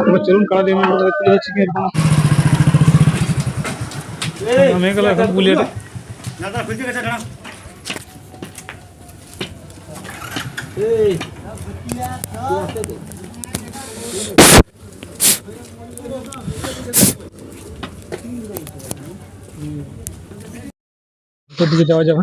এবার চলুন কারা দিয়ে আমরা তুলে যাচ্ছি কি এরকম নামে গেল এখন বুলিয়াটে দিকে যাওয়া যাবে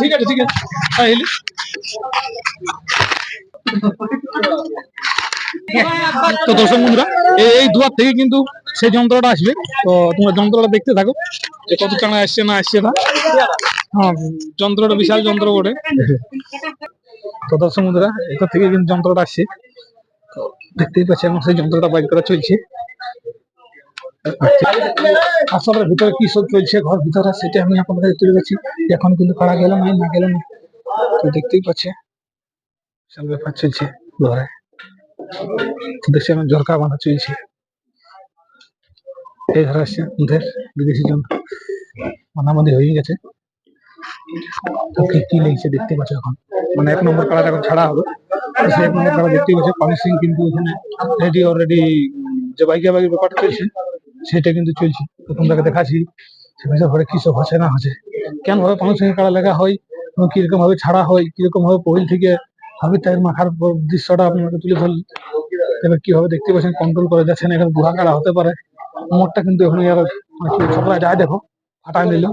ঠিক আছে ঠিক আছে তো দর্শক বন্ধুরা, এই দুয়ার থেকে কিন্তু সেই যন্ত্রটা আসবে। তো তোমরা যন্ত্রটা দেখতে থাকো যে কত টানা আসছে না আসছে না। হ্যাঁ যন্ত্রটা বিশাল যন্ত্র বটে। তো দর্শক বন্ধুরা এটা থেকে কিন্তু যন্ত্রটা আসছে। তো দেখতেই পাচ্ছি এখন সেই যন্ত্রটা বাইর করা চলছে। আসলে ভিতরে কি সব চলছে, ঘর ভিতরে সেটা আমি আপনাদের তুলে গেছি এখন কিন্তু কারা গেল না না গেল না। তো দেখতেই পাচ্ছে সব ব্যাপার চলছে ঘরে। দেখছি আমার ঝরকা বাঁধা চলছে। এই ধারে আসছে ওদের বিদেশি জন। মানামাদি হয়ে গেছে। কি লেগেছে দেখতে পাচ্ছ এখন? মানে এক নম্বর কালার এখন ছাড়া হবে। তো সেই এক নম্বর কালার দেখতেই পাচ্ছে পানি সিং কিন্তু এখানে রেডি অলরেডি যে বাইকে বাইকের ব্যাপারটা চলছে। সেটা কিন্তু চলছে। তো তোমরাকে দেখাচ্ছি ঘরে কি সব হচ্ছে না হচ্ছে। কেন ভাবে পানি সিং কাড়া লেখা হয় এবং কীরকম ভাবে ছাড়া হয়, কীরকম ভাবে পহিল থেকে হাবির টাইম মাখার দৃশ্যটা আপনাকে তুলে ধরল এবার কীভাবে দেখতে পাচ্ছেন কন্ট্রোল করে যাচ্ছেন এখানে গুহা কাড়া হতে পারে। মোটটা কিন্তু এখানে ছোকরা যায়, দেখো ফাটাই নিল।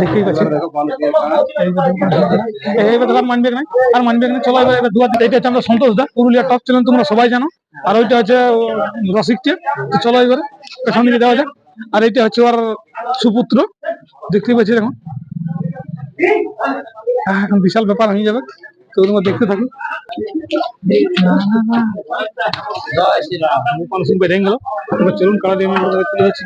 দেখতেই না, আর মানবে না, চলো এবার সন্তোষ দা, পুরুলিয়া টপ চ্যানেল, তোমরা সবাই জানো। আর ওইটা হচ্ছে রসিকটে চলো এবারে পেছন দিকে যাওয়া যাক। আর এইটা হচ্ছে ওর সুপুত্র, দেখতে পাচ্ছি এখন। এখন বিশাল ব্যাপার হয়ে যাবে দেখতে থাকো চলুন, কারা দিয়ে দেখতে পাচ্ছি